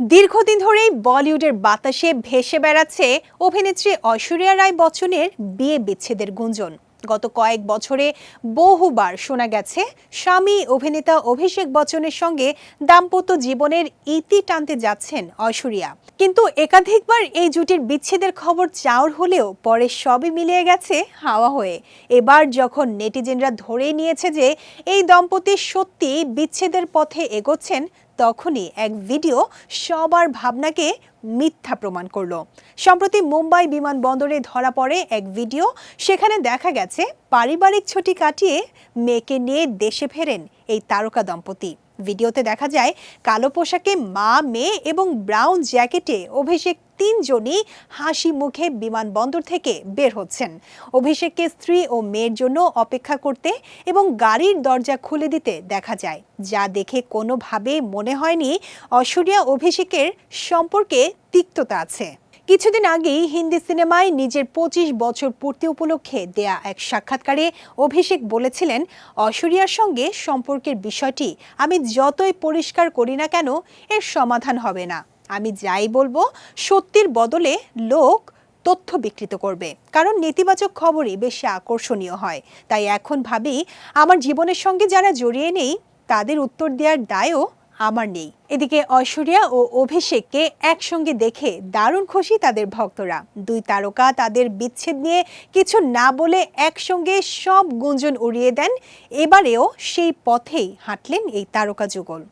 দীর্ঘদিন ধরেই বলিউডের বাতাসে ভেসে বেড়াচ্ছে অভিনেত্রী ঐশ্বরিয়া রায় বচ্চনের বিয়ে বিচ্ছেদের গুঞ্জন। গত কয়েক বছরে বহুবার শোনা গেছে, স্বামী অভিনেতা অভিষেক বচ্চনের সঙ্গে দাম্পত্য জীবনের ইতি টানতে যাচ্ছেন ঐশ্বরিয়া। কিন্তু একাধিকবার এই জুটির বিচ্ছেদের খবর চাউর হলেও পরে সবই মিলিয়ে গেছে হাওয়া হয়ে। এবার যখন নেটিজেনরা ধরে নিয়েছে যে এই দম্পতি সত্যি বিচ্ছেদের পথে এগোচ্ছেন তখনই এক ভিডিও সবার ভাবনাকে মিথ্যা প্রমাণ করল। সম্প্রতি মুম্বাই বিমানবন্দরে ধরা পড়ে এক ভিডিও, সেখানে দেখা গেছে পারিবারিক ছুটি কাটিয়ে মেয়েকে নিয়ে দেশে ফেরেন এই তারকা দম্পতি। ভিডিওতে দেখা যায়, কালো পোশাকে মা, মেয়ে এবং ব্রাউন জ্যাকেটে অভিষেক তিনজনই হাসি মুখে বিমানবন্দর থেকে বের হচ্ছেন। অভিষেককে স্ত্রী ও মেয়ের জন্য অপেক্ষা করতে এবং গাড়ির দরজা খুলে দিতে দেখা যায়। যা দেখে কোনোভাবে মনে হয়নি, ঐশ্বরিয়া অভিষেকের সম্পর্কে তিক্ততা আছে। কিছুদিন আগেই হিন্দি সিনেমায় নিজের পঁচিশ বছর পূর্তি উপলক্ষে দেয়া এক সাক্ষাৎকারে অভিষেক বলেছিলেন, ঐশ্বরিয়ার সঙ্গে সম্পর্কের বিষয়টি আমি যতই পরিষ্কার করি না কেন, এর সমাধান হবে না। আমি যাই বলব, সত্যির বদলে লোক তথ্য বিকৃত করবে। কারণ নেতিবাচক খবরই বেশি আকর্ষণীয় হয়। তাই এখন ভাবি, আমার জীবনের সঙ্গে যারা জড়িয়ে নেই, তাদের উত্তর দেওয়ার দায়ও আমার নেই। এদিকে ঐশ্বরিয়া ও অভিষেককে একসঙ্গে দেখে দারুণ খুশি তাদের ভক্তরা। দুই তারকা তাদের বিচ্ছেদ নিয়ে কিছু না বলে একসঙ্গে সব গুঞ্জন উড়িয়ে দেন। এবারেও সেই পথেই হাঁটলেন এই তারকা যুগল।